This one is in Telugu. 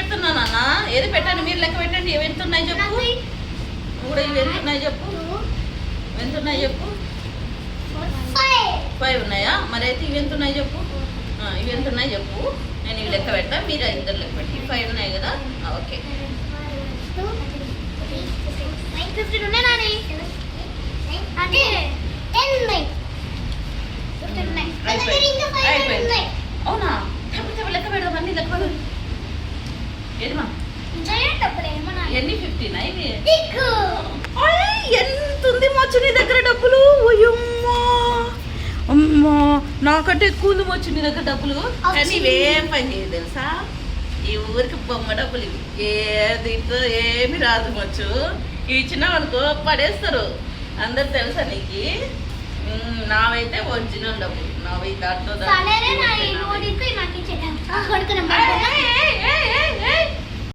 ఇస్తున్నాను అన్న? ఏది పెట్టండి మీరు లెక్క పెట్టండి ఇవి ఎంత ఉన్నాయి చెప్పు. కూడా ఇవి ఎంత ఉన్నాయి చెప్పు. ఎంత ఉన్నాయి చెప్పు. ఫైవ్. ఉన్నాయా? మరి అయితే ఇవి ఎంత ఉన్నాయి చెప్పు ఇవి ఎంత ఉన్నాయి చెప్పు. నేను ఇవి లెక్క పెట్టా మీరు ఇద్దరు లెక్క పెట్టి. ఫైవ్ ఉన్నాయి కదా? ఓకే. ఉన్నాయి నాని. అంటే అయిపోయింది. అవునా? చెప్పు చెప్పు లెక్క పెడదాం అన్ని లెక్క పెడదాం. ఏమా. ఎన్ని ఫిఫ్టీనా ఎంత ఉంది మచ్చు నీ దగ్గర డబ్బులు? అమ్మా నాకంటే ఎక్కువ ఉంది మచ్చు నీ దగ్గర డబ్బులు. కానీ ఇవేం పని చేయదు తెలుసా? ఈ ఊరికి బొమ్మ డబ్బులు ఇవి. ఏ దీంట్లో ఏమి రాదు మచ్చు. ఇవి ఇచ్చినా అనుకో పడేస్తారు. అందరు తెలుసా నీకు? నావైతే ఒరిజినల్ డబ్బులు. నావి దాంట్లో